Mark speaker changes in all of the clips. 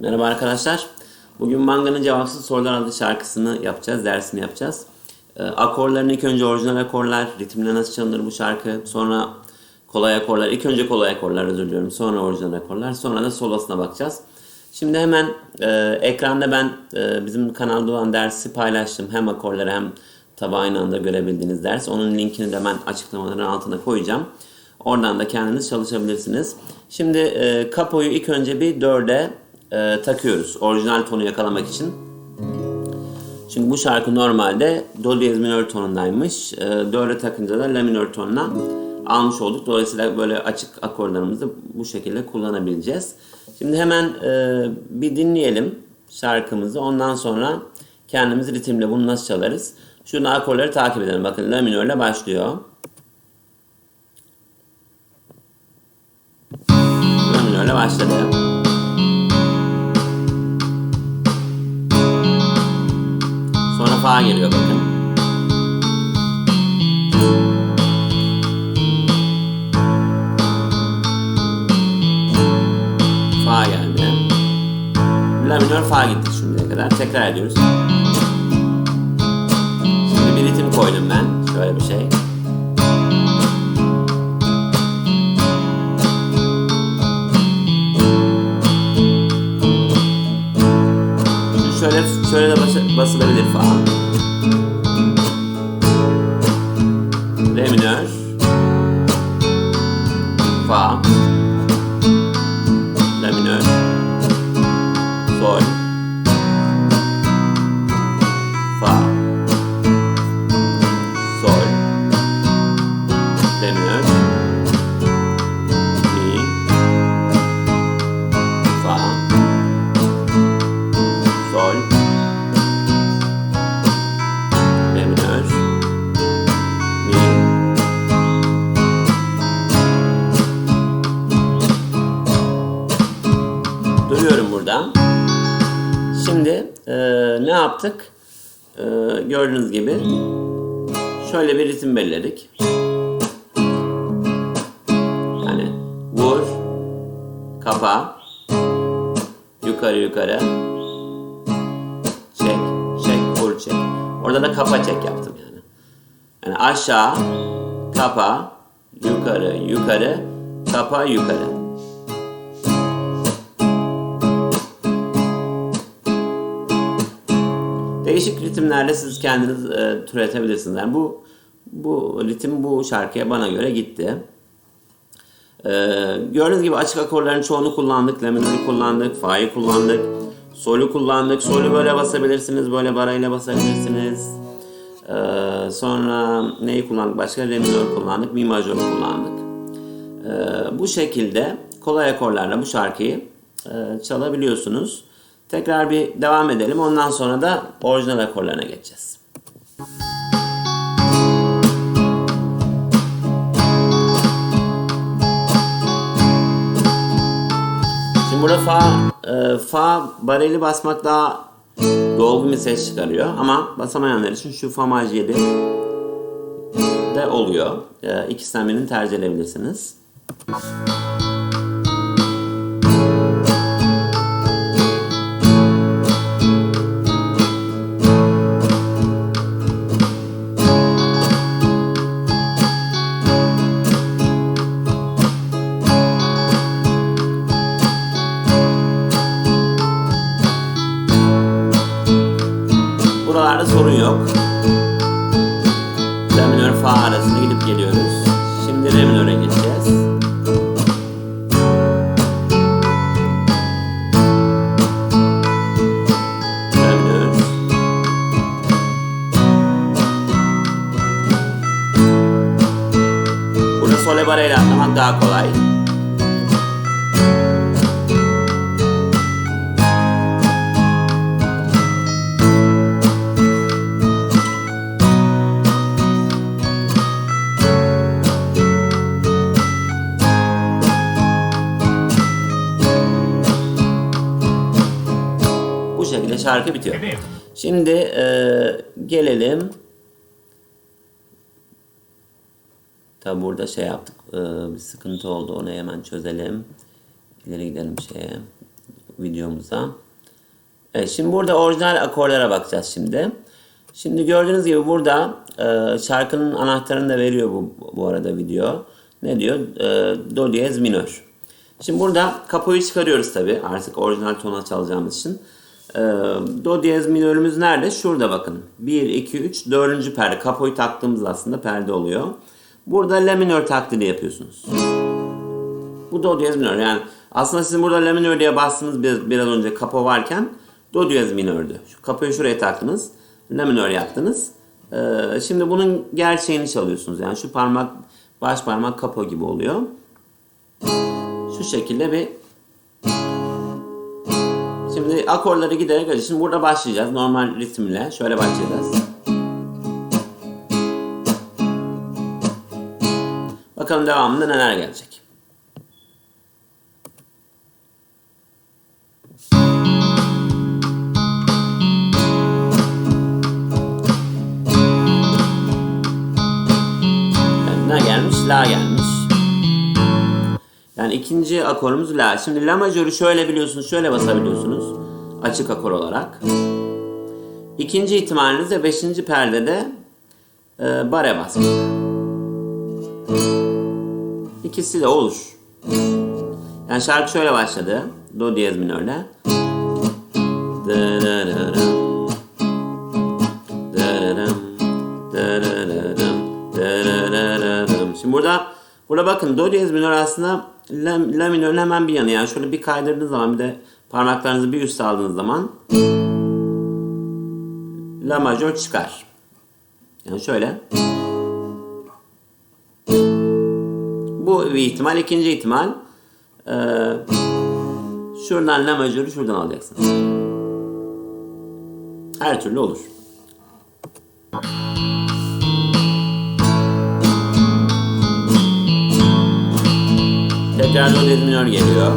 Speaker 1: Merhaba arkadaşlar. Bugün Manga'nın Cevapsız Sorular adlı şarkısını yapacağız, dersini yapacağız. Ee, akorlarını ilk önce orijinal akorlar, ritimle nasıl çalınır bu şarkı, sonra kolay akorlar, ilk önce kolay akorlar özür diliyorum, sonra orijinal akorlar, sonra da solosuna bakacağız. Şimdi hemen e, ekranda ben e, bizim kanalda olan dersi paylaştım. Hem akorları hem tabi aynı anda görebildiğiniz ders. Onun linkini de ben açıklamaların altına koyacağım. Oradan da kendiniz çalışabilirsiniz. Şimdi e, kapoyu ilk önce bir dörde e, takıyoruz. Orijinal tonu yakalamak için. Çünkü bu şarkı normalde do diyez minör tonundaymış. E, dörde takınca da la minör tonuna almış olduk. Dolayısıyla böyle açık akorlarımızı bu şekilde kullanabileceğiz. Şimdi hemen e, bir dinleyelim şarkımızı. Ondan sonra kendimiz ritimle bunu nasıl çalarız? Şunu akorları takip edelim. Bakın la minörle başlıyor. La minörle başladı. Sonra fa geliyor bakın. Fa geldi. La minör fa gitti şimdiye kadar. Tekrar ediyoruz. Şimdi bir ritim koydum ben. Şöyle bir şey. Şöyle şöyle de bas- basılabilir fa. Yaptık? E, gördüğünüz gibi şöyle bir ritim belirledik. Yani vur, kapa, yukarı yukarı, çek, çek, vur, çek. Orada da kapa çek yaptım yani. Yani aşağı, kapa, yukarı, yukarı, kapa, yukarı. Değişik ritimlerle siz kendiniz e, türetebilirsiniz. Yani bu bu ritim bu şarkıya bana göre gitti. E, gördüğünüz gibi açık akorların çoğunu kullandık. La kullandık, fa'yı kullandık, sol'ü kullandık. Sol'ü böyle basabilirsiniz, böyle barayla basabilirsiniz. E, sonra neyi kullandık başka? Re minör kullandık, mi majör kullandık. E, bu şekilde kolay akorlarla bu şarkıyı e, çalabiliyorsunuz. Tekrar bir devam edelim. Ondan sonra da orijinal akorlarına geçeceğiz. Şimdi burada fa, e, fa bareli basmak daha dolgun bir ses çıkarıyor. Ama basamayanlar için şu fa maj 7 de oluyor. E, ikisinden birini tercih edebilirsiniz. Yok. La minör fa arasında gidip geliyoruz. Şimdi re minöre geçeceğiz. Sole barayla atlamak daha kolay. Şarkı bitiyor. Şimdi e, gelelim. Tabi burada şey yaptık. e, bir sıkıntı oldu. Onu hemen çözelim. İleri gidelim şeye. videomuza. Evet, şimdi burada orijinal akorlara bakacağız şimdi. Şimdi gördüğünüz gibi burada e, şarkının anahtarını da veriyor bu, bu arada video. Ne diyor? E, Do diyez minör. Şimdi burada kapoyu çıkarıyoruz tabi artık orijinal tona çalacağımız için. E, Do diyez minörümüz nerede? Şurada bakın. 1, 2, 3, 4. perde. Kapoyu taktığımız aslında perde oluyor. Burada la minör taklidi yapıyorsunuz. Bu do diyez minör. Yani aslında sizin burada la minör diye bastığınız bir, biraz önce kapo varken do diyez minördü. Şu kapoyu şuraya taktınız. La minör yaptınız. Ee, şimdi bunun gerçeğini çalıyorsunuz. Yani şu parmak baş parmak kapo gibi oluyor. Şu şekilde bir Şimdi akorları giderek Şimdi burada başlayacağız. Normal ritimle. Şöyle başlayacağız. Bakalım devamında neler gelecek. Evet, ne gelmiş? La gelmiş. Yani ikinci akorumuz La. Şimdi La majörü şöyle biliyorsunuz, şöyle basabiliyorsunuz. Açık akor olarak. İkinci ihtimaliniz de beşinci perdede e, bare basmak. İkisi de olur. Yani şarkı şöyle başladı. Do diyez minörle. Şimdi burada burada bakın do diyez minör aslında la, la minörün hemen bir yanı. Yani şöyle bir kaydırdığınız zaman bir de parmaklarınızı bir üst aldığınız zaman la majör çıkar. Yani şöyle. Bu bir ihtimal. ikinci ihtimal ee, şuradan la majörü şuradan alacaksınız. Her türlü olur. Tekrar do diyez minör geliyor.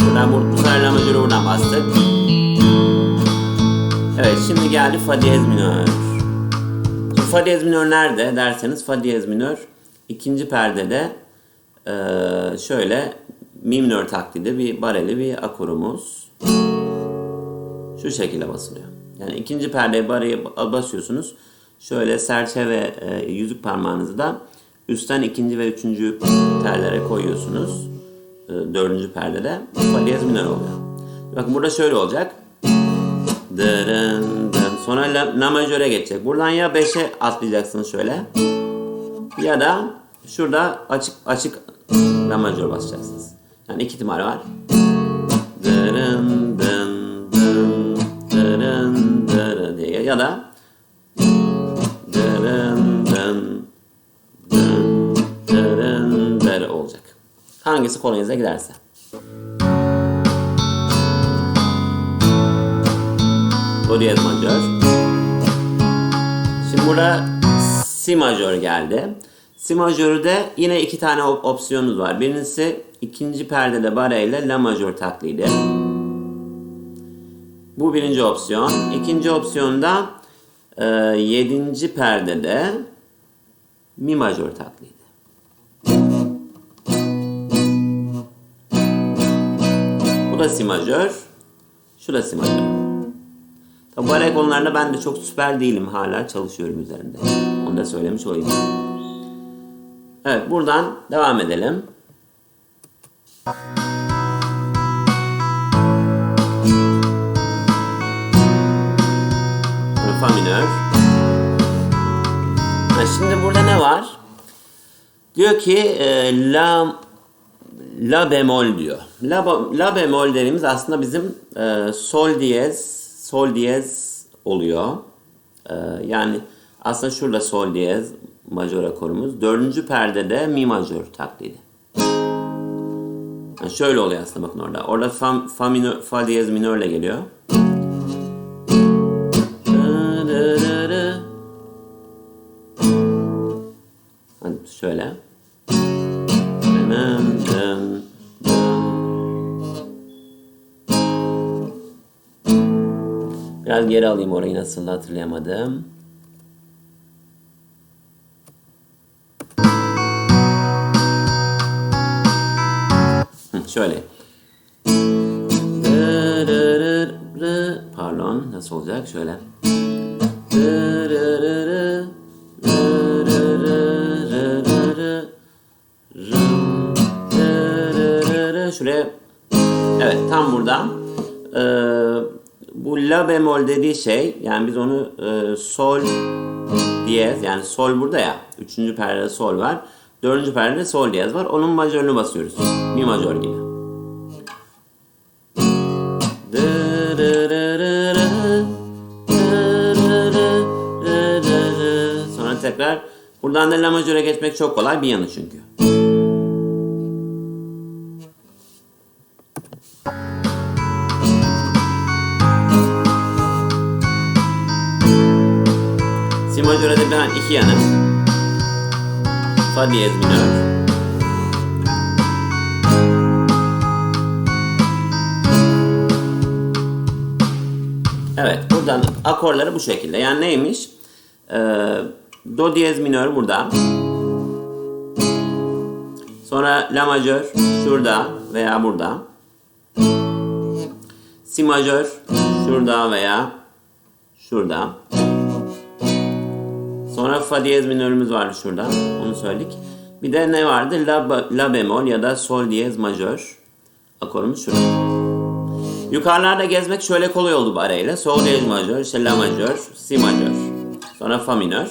Speaker 1: Buradan bu, bu sefer. Evet şimdi geldi fa diyez minör. Şimdi fa diyez minör nerede derseniz fa diyez minör ikinci perdede şöyle minör taklidi bir bareli bir akorumuz. Şu şekilde basılıyor. Yani ikinci perdeye bareyi basıyorsunuz. Şöyle serçe ve e, yüzük parmağınızı da üstten ikinci ve üçüncü tellere koyuyorsunuz. E, dördüncü perdede fa diyez minör oluyor. Bakın burada şöyle olacak. Sonra la, la majöre geçecek. Buradan ya 5'e atlayacaksınız şöyle. Ya da şurada açık açık la majör basacaksınız. Yani iki ihtimal var. Dırın dın dın dırın dırın diye ya da dırın dın dın dırın dırı olacak. Hangisi kolayınıza giderse. Do diyez majör. Şimdi burada si majör geldi. Si majörde yine iki tane op- opsiyonunuz var. Birincisi ikinci perdede bare ile la majör taklidi. Bu birinci opsiyon. İkinci opsiyonda e, yedinci perdede mi majör taklidi. Bu da si majör. Şu da si majör. Tabi bare konularında ben de çok süper değilim. Hala çalışıyorum üzerinde. Onu da söylemiş olayım. Evet buradan devam edelim. Fa minör. Ha, şimdi burada ne var? Diyor ki e, la la bemol diyor. La, la bemol dediğimiz aslında bizim e, sol diyez sol diyez oluyor. E, yani aslında şurada sol diyez majör akorumuz. Dördüncü perdede mi majör taklidi. Yani şöyle oluyor aslında bakın orada. Orada fa, fa, minör, fa diyez minörle geliyor. Hani şöyle. Biraz geri alayım orayı nasıl hatırlayamadım. Şöyle. Pardon nasıl olacak? Şöyle. Şuraya Evet tam burada. Ee, bu la bemol dediği şey yani biz onu e, sol diyez yani sol burada ya. Üçüncü perdede sol var. Dördüncü perdede sol diyez var. Onun majörünü basıyoruz. Mi majör gibi. Buradan da la majöre geçmek çok kolay bir yanı çünkü. Si majörde ben iki yanı. Fa diyez minör. Evet buradan akorları bu şekilde. Yani neymiş? Ee, do diyez minör burada. Sonra la majör şurada veya burada. Si majör şurada veya şurada. Sonra fa diyez minörümüz vardı şurada. Onu söyledik. Bir de ne vardı? La, la bemol ya da sol diyez majör. Akorumuz şurada. Yukarılarda gezmek şöyle kolay oldu bu arayla. Sol diyez majör, işte la majör, si majör. Sonra fa minör.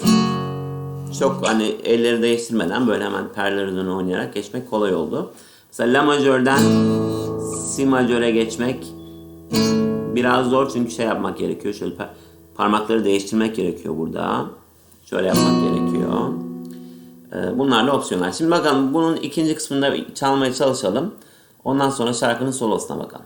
Speaker 1: Çok hani elleri değiştirmeden böyle hemen perler üzerine oynayarak geçmek kolay oldu. Mesela la majörden si majöre geçmek biraz zor çünkü şey yapmak gerekiyor. Şöyle parmakları değiştirmek gerekiyor burada. Şöyle yapmak gerekiyor. Bunlarla opsiyonlar. Şimdi bakalım bunun ikinci kısmında çalmaya çalışalım. Ondan sonra şarkının solosuna bakalım.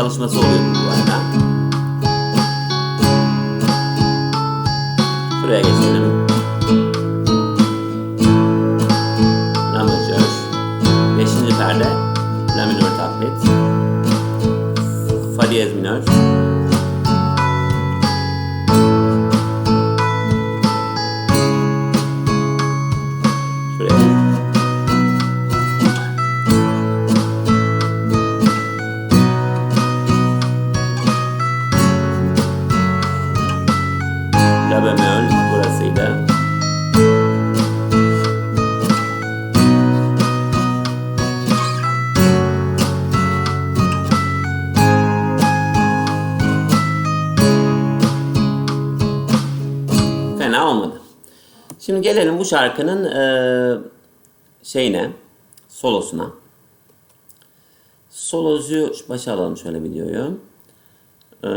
Speaker 1: Çalışması oluyor bu arada. Şuraya geçelim. La majör. Beşinci perde. La minör taklit. Fa diyez minör. Gelelim bu şarkının eee, şeyine, solosuna. Solozu başa alalım şöyle videoyu. Ee,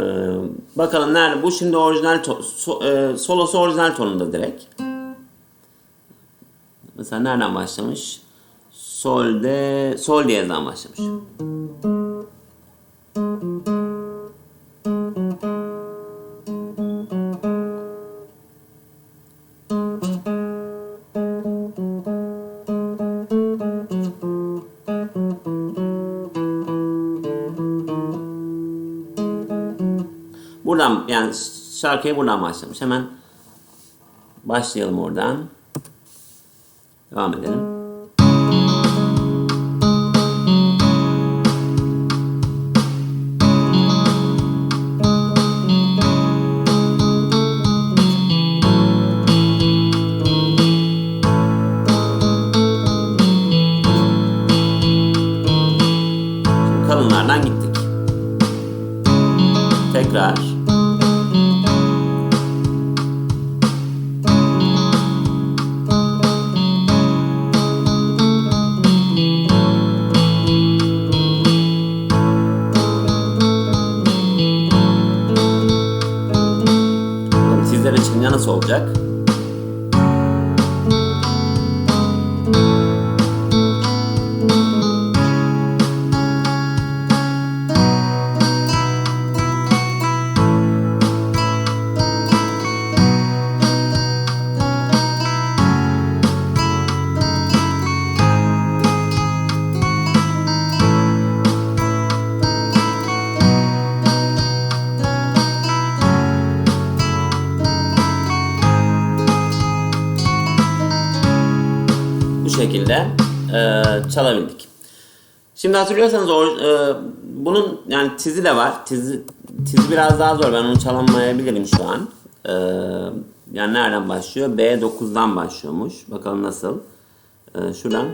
Speaker 1: bakalım nerede? Bu şimdi orijinal to- so- e, solosu orijinal tonunda direkt. Mesela nereden başlamış? Sol'de, sol diyezden başlamış. Buradan yani şarkıya buradan başlamış. Hemen başlayalım oradan. Devam edelim. Şekilde e, çalabildik. Şimdi hatırlıyorsanız or- e, bunun yani tizi de var. Tizi, tizi biraz daha zor. Ben onu çalamayabilirim şu an. E, yani nereden başlıyor? B9'dan başlıyormuş. Bakalım nasıl. E, şuradan.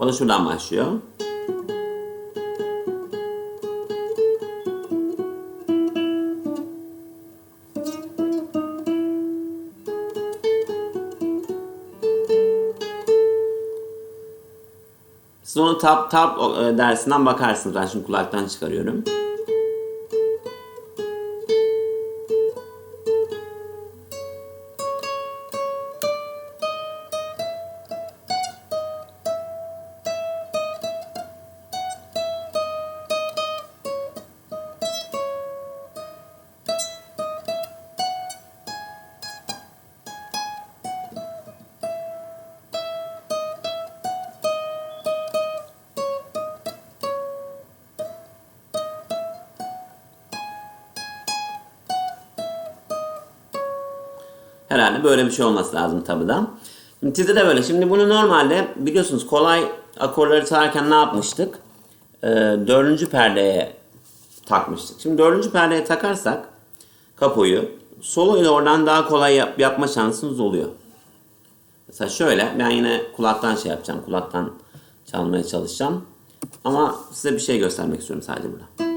Speaker 1: O da şuradan başlıyor. Siz onu tap tap e, dersinden bakarsınız. Ben şimdi kulaktan çıkarıyorum. Herhalde böyle bir şey olması lazım tabi da. Şimdi tizde de böyle. Şimdi bunu normalde biliyorsunuz kolay akorları çalarken ne yapmıştık? Ee, dördüncü perdeye takmıştık. Şimdi dördüncü perdeye takarsak kapoyu soloyu da oradan daha kolay yap- yapma şansınız oluyor. Mesela şöyle ben yine kulaktan şey yapacağım. Kulaktan çalmaya çalışacağım. Ama size bir şey göstermek istiyorum sadece burada.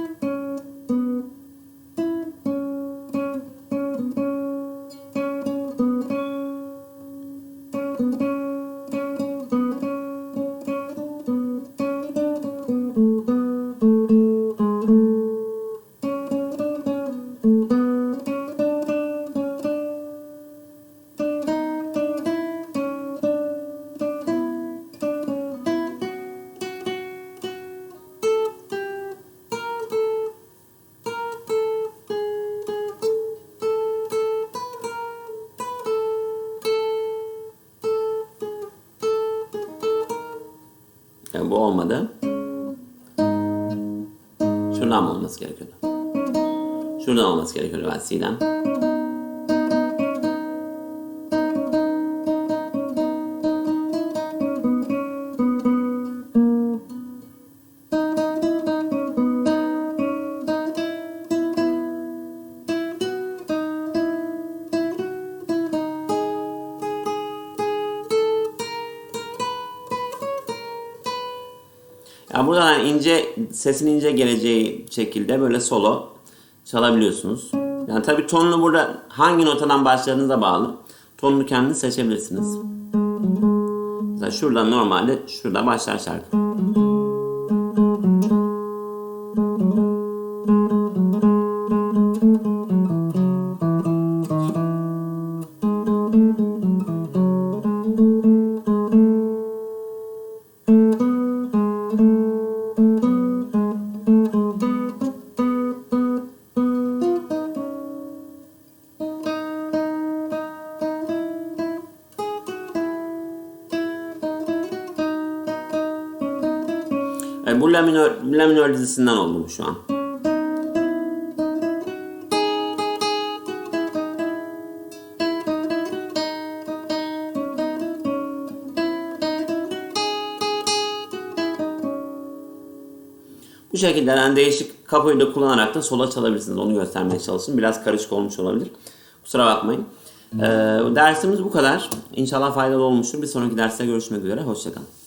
Speaker 1: Yani bu olmadı. Şuradan olması gerekiyordu? Şuradan olması gerekiyordu ben C'den. Sesin ince geleceği şekilde böyle solo çalabiliyorsunuz. Yani tabii tonunu burada hangi notadan başladığınıza bağlı. Tonunu kendiniz seçebilirsiniz. Mesela şuradan normalde şurada başlar şarkı. Yani bu La minör, La minör dizisinden oldu bu şu an. Bu şekilde yani değişik kapoyu da kullanarak da sola çalabilirsiniz. Onu göstermeye çalıştım. Biraz karışık olmuş olabilir. Kusura bakmayın. Ee, dersimiz bu kadar. İnşallah faydalı olmuştur. Bir sonraki derste görüşmek üzere. Hoşçakalın.